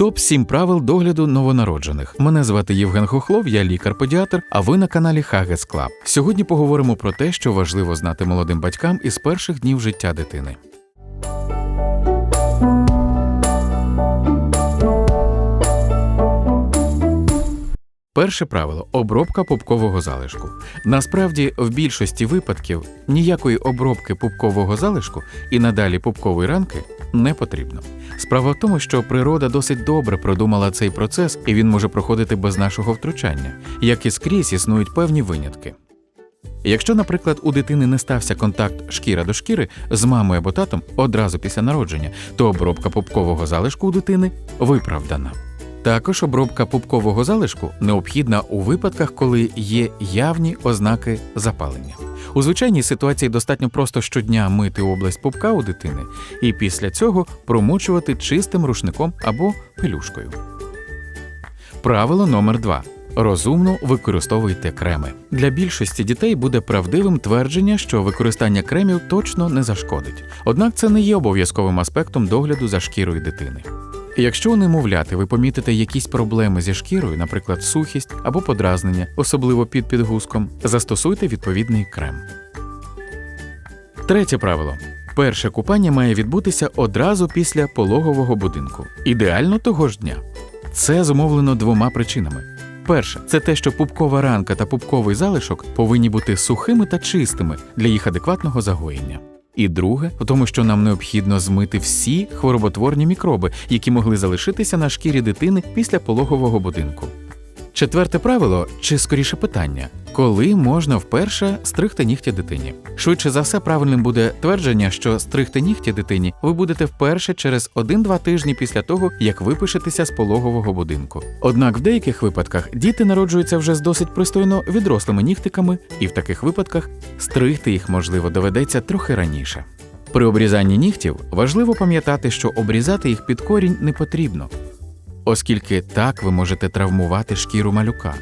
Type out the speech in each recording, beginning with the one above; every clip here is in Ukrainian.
Топ 7 правил догляду новонароджених. Мене звати Євген Хохлов, я лікар-педіатр, а ви на каналі Хагес Клаб. Сьогодні поговоримо про те, що важливо знати молодим батькам із перших днів життя дитини. Перше правило обробка пупкового залишку. Насправді, в більшості випадків ніякої обробки пупкового залишку і надалі пупкової ранки не потрібно. Справа в тому, що природа досить добре продумала цей процес, і він може проходити без нашого втручання. Як і скрізь існують певні винятки. Якщо, наприклад, у дитини не стався контакт шкіра до шкіри з мамою або татом одразу після народження, то обробка пупкового залишку у дитини виправдана. Також обробка пупкового залишку необхідна у випадках, коли є явні ознаки запалення. У звичайній ситуації достатньо просто щодня мити область пупка у дитини і після цього промочувати чистим рушником або пелюшкою. Правило номер 2 Розумно використовуйте креми. Для більшості дітей буде правдивим твердження, що використання кремів точно не зашкодить. Однак це не є обов'язковим аспектом догляду за шкірою дитини. Якщо у немовляти ви помітите якісь проблеми зі шкірою, наприклад, сухість або подразнення, особливо під підгузком, застосуйте відповідний крем. Третє правило. Перше купання має відбутися одразу після пологового будинку, ідеально того ж дня. Це зумовлено двома причинами. Перше, це те, що пупкова ранка та пупковий залишок повинні бути сухими та чистими для їх адекватного загоєння. І друге, в тому, що нам необхідно змити всі хвороботворні мікроби, які могли залишитися на шкірі дитини після пологового будинку. Четверте правило, чи скоріше питання: коли можна вперше стригти нігті дитині? Швидше за все, правильним буде твердження, що стригти нігті дитині ви будете вперше через 1-2 тижні після того, як випишетеся з пологового будинку. Однак в деяких випадках діти народжуються вже з досить пристойно відрослими нігтиками, і в таких випадках стригти їх можливо доведеться трохи раніше. При обрізанні нігтів важливо пам'ятати, що обрізати їх під корінь не потрібно оскільки так ви можете травмувати шкіру малюка.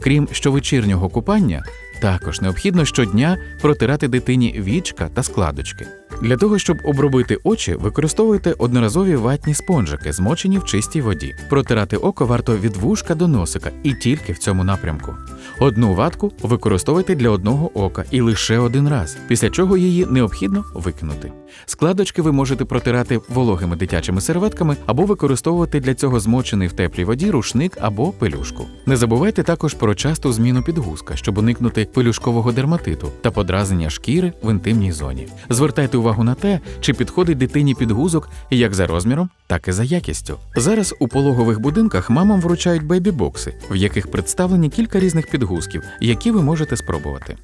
Крім щовечірнього купання, також необхідно щодня протирати дитині вічка та складочки. Для того, щоб обробити очі, використовуйте одноразові ватні спонжики, змочені в чистій воді. Протирати око варто від вушка до носика і тільки в цьому напрямку. Одну ватку використовуйте для одного ока і лише один раз, після чого її необхідно викинути. Складочки ви можете протирати вологими дитячими серветками або використовувати для цього змочений в теплій воді рушник або пелюшку. Не забувайте також про часту зміну підгузка, щоб уникнути пелюшкового дерматиту та подразнення шкіри в інтимній зоні. Звертайте увагу на те, чи підходить дитині підгузок як за розміром, так і за якістю. Зараз у пологових будинках мамам вручають бейбі-бокси, в яких представлені кілька різних підгузків, які ви можете спробувати.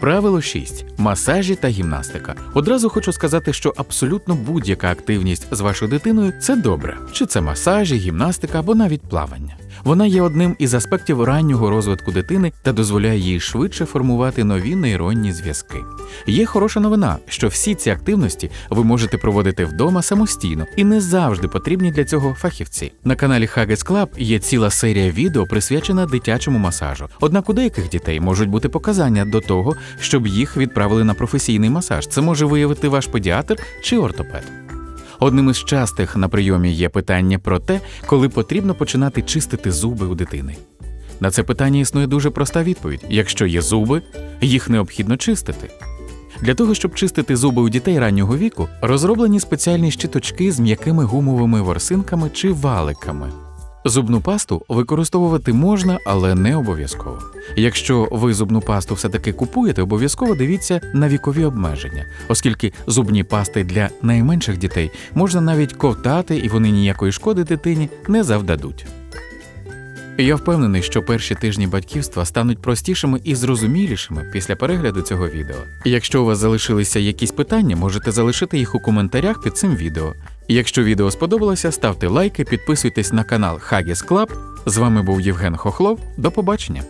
Правило 6. масажі та гімнастика. Одразу хочу сказати, що абсолютно будь-яка активність з вашою дитиною це добре, чи це масажі, гімнастика або навіть плавання. Вона є одним із аспектів раннього розвитку дитини та дозволяє їй швидше формувати нові нейронні зв'язки. Є хороша новина, що всі ці активності ви можете проводити вдома самостійно і не завжди потрібні для цього фахівці. На каналі Haggis Club є ціла серія відео присвячена дитячому масажу. Однак у деяких дітей можуть бути показання до того, щоб їх відправили на професійний масаж. Це може виявити ваш педіатр чи ортопед. Одним із частих на прийомі є питання про те, коли потрібно починати чистити зуби у дитини. На це питання існує дуже проста відповідь: якщо є зуби, їх необхідно чистити. Для того, щоб чистити зуби у дітей раннього віку, розроблені спеціальні щіточки з м'якими гумовими ворсинками чи валиками. Зубну пасту використовувати можна, але не обов'язково. Якщо ви зубну пасту все-таки купуєте, обов'язково дивіться на вікові обмеження, оскільки зубні пасти для найменших дітей можна навіть ковтати і вони ніякої шкоди дитині не завдадуть. Я впевнений, що перші тижні батьківства стануть простішими і зрозумілішими після перегляду цього відео. Якщо у вас залишилися якісь питання, можете залишити їх у коментарях під цим відео. Якщо відео сподобалося, ставте лайки, підписуйтесь на канал Хагіс Club. З вами був Євген Хохлов. До побачення!